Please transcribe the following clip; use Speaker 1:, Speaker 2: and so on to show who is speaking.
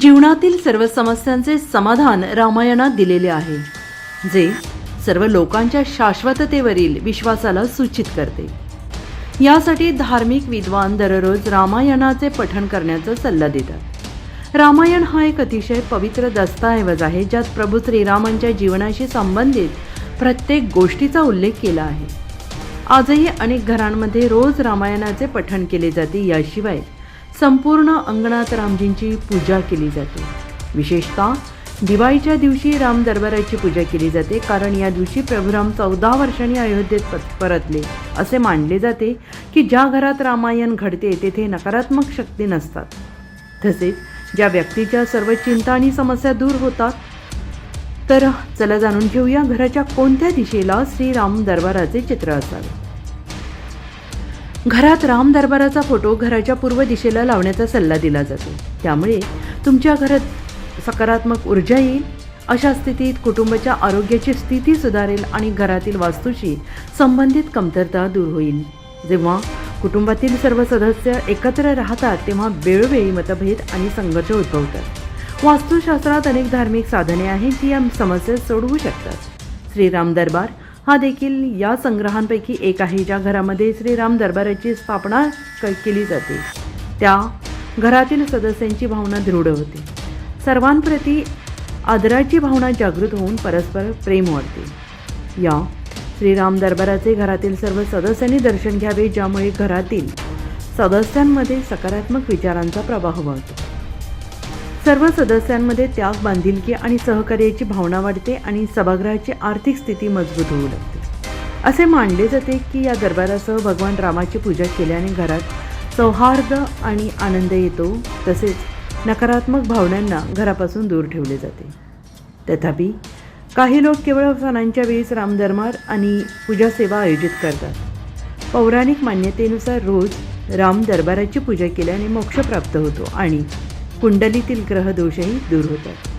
Speaker 1: जीवनातील सर्व समस्यांचे समाधान रामायणात दिलेले आहे जे सर्व लोकांच्या शाश्वततेवरील विश्वासाला सूचित करते. यासाठी धार्मिक विद्वान दररोज रामायणाचे पठण करण्याचा सल्ला देतात. रामायण हा एक अतिशय पवित्र दस्तऐवज आहे ज्यात प्रभू श्रीरामांच्या जीवनाशी संबंधित प्रत्येक गोष्टीचा उल्लेख केला आहे. आजही अनेक घरांमध्ये रोज रामायणाचे पठण केले जाते याशिवाय संपूर्ण अंगणात रामजींची पूजा केली जाते. विशेषतः दिवाळीच्या दिवशी राम दरबाराची पूजा केली जाते कारण या दिवशी प्रभुराम चौदा वर्षांनी अयोध्येत परतले. असे मानले जाते की ज्या घरात रामायण घडते तेथे नकारात्मक शक्ती नसतात. तसेच ज्या व्यक्तीच्या सर्व चिंता आणि समस्या दूर होतात तर चला जाणून घेऊया घराच्या कोणत्या दिशेला श्रीराम दरबाराचे चित्र असावे. घरात राम दरबाराचा फोटो घराच्या पूर्व दिशेला लावण्याचा सल्ला दिला जातो. त्यामुळे तुमच्या घरात सकारात्मक ऊर्जा येईल अशा स्थितीत कुटुंबाच्या आरोग्याची स्थिती सुधारेल आणि घरातील वास्तूशी संबंधित कमतरता दूर होईल. जेव्हा कुटुंबातील सर्व सदस्य एकत्र राहतात तेव्हा वेळोवेळी मतभेद आणि संघर्ष उद्भवतात. वास्तुशास्त्रात अनेक धार्मिक साधने आहेत जी या समस्या सोडवू शकतात. श्रीराम दरबार हा देखील या संग्रहांपैकी एक आहे ज्या घरामध्ये श्रीराम दरबाराची स्थापना क- केली जाते. त्या घरातील सदस्यांची भावना दृढ होते. सर्वांप्रती आदराची भावना जागृत होऊन परस्पर प्रेम वाढते. या श्रीराम दरबाराचे घरातील सर्व सदस्यांनी दर्शन घ्यावे ज्यामुळे घरातील सदस्यांमध्ये सकारात्मक विचारांचा प्रवाह वाढतो. सर्व सदस्यांमध्ये त्याग बांधिलकी आणि सहकार्याची भावना वाढते आणि सभागृहाची आर्थिक स्थिती मजबूत होऊ लागते. असे मानले जाते की या दरबारासह भगवान रामाची पूजा केल्याने घरात सौहार्द आणि आनंद येतो तसेच नकारात्मक भावनांना घरापासून दूर ठेवले जाते. तथापि काही लोक केवळ सणांच्या वेळीच रामदरबार आणि पूजा सेवा आयोजित करतात. पौराणिक मान्यतेनुसार रोज राम दरबाराची पूजा केल्याने मोक्ष प्राप्त होतो आणि कुंडलीतील ग्रहदोषही दूर होतात.